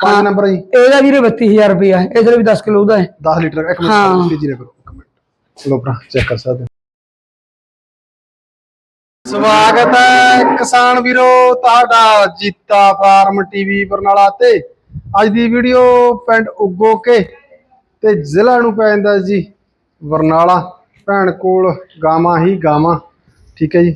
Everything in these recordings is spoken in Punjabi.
ਪੰਜ ਨੰਬਰ ਜੀ। ਇਹਦਾ ਵੀਰੇ 32000 ਰੁਪਇਆ ਇਹਦੇ ਵੀ 10 ਕਿਲੋ ਦਾ ਹੈ। 10 ਲੀਟਰ ਇੱਕ। ਮਿੰਟ ਜੀ ਨੇ ਕਰੋ ਇੱਕ ਮਿੰਟ। ਚਲੋ ਭਰਾ ਚੈੱਕ ਕਰ ਸਕਦੇ। ਸਵਾਗਤ ਹੈ ਕਿਸਾਨ ਵੀਰੋ ਤੁਹਾਡਾ ਜੀਤਾ ਫਾਰਮ ਟੀਵੀ ਬਰਨਾਲਾ ਤੇ। ਅੱਜ ਦੀ ਵੀਡੀਓ ਪਿੰਡ ਉਗੋ ਕੇ ਤੇ ਜ਼ਿਲ੍ਹਾ ਨੂੰ ਪੈ ਜਾਂਦਾ ਜੀ ਬਰਨਾਲਾ। ਭੈਣ ਕੋਲ ਗਾਵਾਂ ਹੀ ਗਾਵਾਂ। ਠੀਕ ਹੈ ਜੀ।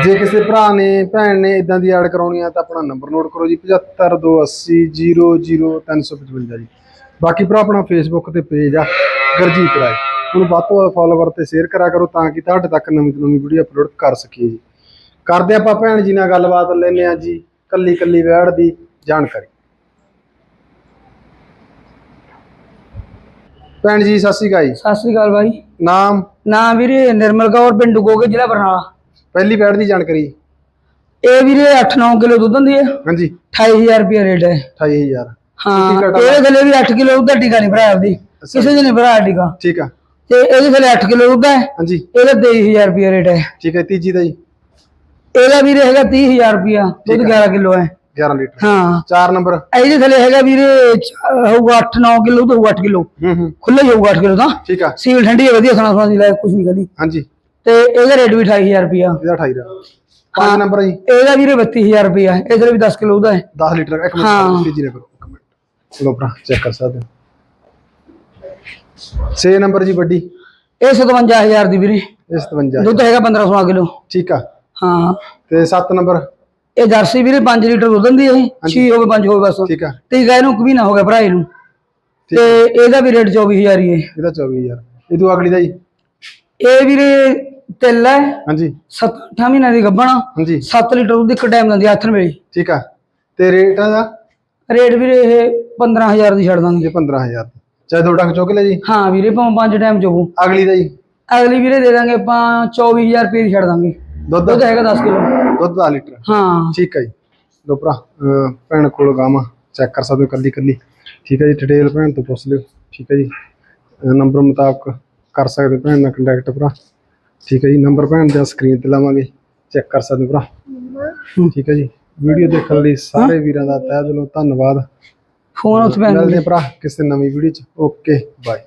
ਜੇ ਕਿਸੇ ਭਰਾ ਨੇ ਭੈਣ ਨੇ ਇਦਾਂ ਦੀ ਐਡ ਕਰਾਉਣੀ ਆ ਤਾਂ ਆਪਣਾ ਨੰਬਰ ਨੋਟ ਕਰੋ ਜੀ 7528000355 ਜੀ। ਬਾਕੀ ਭਰਾ ਆਪਣਾ ਫੇਸਬੁੱਕ ਤੇ ਪੇਜ ਆ ਗੁਰਜੀਤ ਰਾਏ। ਉਹਨੂੰ ਵੱਧ ਤੋਂ ਵੱਧ ਫਾਲੋਵਰ ਤੇ ਸ਼ੇਅਰ ਕਰਿਆ ਕਰੋ ਤਾਂ ਕਿ ਤੁਹਾਡੇ ਤੱਕ ਨਵੀਂ ਤੋਂ ਨਵੀਂ ਵੀਡੀਓ ਅਪਲੋਡ ਕਰ ਸਕੀਏ ਜੀ। ਕਰਦੇ ਆਪਾਂ ਭੈਣ ਜੀ ਨਾਲ ਗੱਲਬਾਤ ਲੈਨੇ ਆ ਜੀ ਕੱਲੀ ਕੱਲੀ ਵੈੜ ਦੀ ਜਾਣਕਾਰੀ। ਭੈਣ ਜੀ ਸਤਿ ਸ਼੍ਰੀ ਅਕਾਲ ਜੀ। ਸਤਿ ਸ੍ਰੀ ਅਕਾਲ ਬਾਈ। ਨਾਮ? ਨਾਮ ਵੀਰੇ ਨਿਰਮਲ ਕੌਰ ਪਿੰਡ ਗੋਗੇ ਜ਼ਿਲ੍ਹਾ ਬਰਨਾਲਾ। ਪਹਿਲੀ ਵੈੜ ਦੀ ਜਾਣਕਾਰੀ। ਇਹ ਵੀਰੇ 8-9 ਕਿਲੋ ਦੁੱਧ ਦਿੰਦੀ ਹੈ। ਹਾਂਜੀ। 28000 ਰੁਪਇਆ ਰੇਟ ਹੈ। 28000 ਹਾਂ ਇਹਦੇ ਥੱਲੇ ਵੀ 8 ਕਿਲੋ ਦੁੱਧ ਦਾ ਟੀਕਾ ਨਹੀਂ ਭਰਾਇਆ ਆਪਦੀ। ਕਿਸੇ ਦੇ ਨਹੀਂ ਭਰਾਇਆ ਟੀਕਾ। ਠੀਕ ਆ। ਤੇ ਇਹਦੇ ਥੱਲੇ 8 ਕਿਲੋ ਦੁੱਧ ਹੈ। ਹਾਂਜੀ। ਇਹਦਾ 23000 ਰੁਪਇਆ ਰੇਟ ਹੈ। ਠੀਕ ਹੈ ਤੀਜੀ ਦਾ ਜੀ। ਇਹਦਾ ਵੀਰੇ ਹੈਗਾ 30000 ਰੁਪਇਆ ਦੁੱਧ 11 ਕਿਲੋ ਹੈ। 11 ਲੀਟਰ। ਹਾਂ। 4 ਨੰਬਰ। ਇਹਦੇ ਥੱਲੇ ਹੈਗਾ ਵੀਰੇ ਹੋਊਗਾ 8-9 ਕਿਲੋ ਤੋਂ 8 ਕਿਲੋ। ਹੂੰ ਹੂੰ। ਖੁੱਲਾ ਹੀ ਹੋਊਗਾ 8 ਕਿਲੋ ਤਾਂ। ਠੀਕ ਆ। ਸੀਲ ਠੰਡੀ ਹੈ ਵਧੀਆ ਖਾਣਾ ਖਾਣ ਦੀ ਲਾਇਕ ਕੁਝ ਨਹੀਂ ਕਦੀ। ਹਾਂਜੀ। ਤੇ ਇਹਦਾ ਰੇਟ ਵੀ 28000 ਰੁਪਇਆ। ਇਹਦਾ 28 ਦਾ 5 ਨੰਬਰ ਜੀ। ਇਹਦਾ ਵੀਰੇ 32000 ਰੁਪਇਆ। ਇਹਦੇ ਵੀ 10 ਕਿਲੋ ਦਾ ਹੈ। 10 ਲੀਟਰ ਇੱਕ ਹਾਂ। ਮਿੰਟ ਨੇ ਕਰੋ ਇੱਕ ਮਿੰਟ। ਚਲੋ ਭਰਾ ਚੈੱਕ ਕਰ ਸਕਦੇ ਹੋ। 6 ਨੰਬਰ ਜੀ ਵੱਡੀ। ਇਹ 57000 ਦੀ ਵੀਰੇ। ਇਹ 57 ਦੁੱਧ ਹੈਗਾ 15 16 ਕਿਲੋ। ਠੀਕ ਆ। ਹਾਂ। ਤੇ 7 ਨੰਬਰ। ਇਹ ਜਰਸੀ ਵੀਰੇ 5 ਲੀਟਰ ਦੁੱਧ ਦਿੰਦੀ ਹੈ 6 ਹੋਵੇ 5 ਹੋਵੇ ਬਸ। ਠੀਕ ਆ। ਤੇ ਗਾਇ ਨੂੰ ਵੀ ਨਾ ਹੋ ਗਿਆ ਭਰਾ ਇਹਨੂੰ। ਤੇ ਇਹਦਾ ਵੀ ਰੇਟ 24000 ਹੀ ਹੈ। ਇਹਦਾ 24000 ਇਹ ਤੋਂ ਅਗਲੀ ਦਾ ਜੀ। ਇਹ ਵੀਰੇ ਤਿੱਲ ਹੈ। ਹਾਂਜੀ। 7 ਮਹੀਨਿਆਂ ਦੀ ਗੱਭਣਾ। ਹਾਂਜੀ। 7 ਲੀਟਰ ਦੁੱਧ ਇੱਕ ਟਾਈਮ ਦਿੰਦੀ ਹੱਥ ਵੇਲੇ ਠੀਕ ਆ। ਤੇ ਰੇਟ ਦਾ ਰੇਟ ਵੀਰੇ ਇਹ 15000 ਦੀ ਛੱਡ ਦਾਂਗੇ। ਇਹ 15000 ਚਾਹੇ ਦੋ ਟੰਗ ਚੁੱਕ ਲੈ ਜੀ। ਹਾਂ ਵੀਰੇ ਭਾਵੇਂ ਪੰਜ ਟਾਈਮ ਚੋਗੂ ਅਗਲੀ ਦਾ ਜੀ। ਅਗਲੀ ਵੀਰੇ ਦੇ ਦਾਂਗੇ ਆਪਾਂ 24000 ਰੁਪਏ ਦੀ ਛੱਡ ਦਾਂਗੇ। ਦੁੱਧ? ਦੁੱਧ ਹੈਗਾ 10 ਕਿਲੋ। ਦੁੱਧ 10 ਲੀਟਰ? ਹਾਂ। ਠੀਕ ਹੈ ਜੀ। ਲੋ ਭਰਾ ਭੈਣ ਕੋਲ ਗਾਵਾਂ। ਚੈੱਕ ਕਰ ਸਕਦੇ ਹੋ ਕੱਲੀ ਕੱਲੀ। ਠੀਕ ਹੈ ਜੀ ਡਿਟੇਲ ਭੈਣ ਤੋਂ ਪੁੱਛ ਲਿਓ। ਠੀਕ ਹੈ ਜੀ। ਨੰਬਰ ਮੁਤਾਬਕ ਕਰ ਸਕਦੇ ਭੈਣ ਨਾਲ ਕੰਟੈਕਟ ਭਰਾ। ਠੀਕ ਹੈ ਜੀ ਨੰਬਰ ਭੈਣ ਦਾ ਸਕਰੀਨ ਤੇ ਲਾਵਾਂਗੇ ਚੈੱਕ ਕਰ ਸਕਦੇ ਭਰਾ। ਠੀਕ ਹੈ ਜੀ ਵੀਡੀਓ ਦੇਖਣ ਲਈ ਸਾਰੇ ਵੀਰਾਂ ਦਾ ਤਹਿ ਦਿਲੋਂ ਧੰਨਵਾਦ। ਫੋਨ ਉੱਥੇ ਪੈਣ ਮਿਲਦੇ ਭਰਾ ਕਿਸੇ ਨਵੀਂ ਵੀਡੀਓ ਚ। Okay bye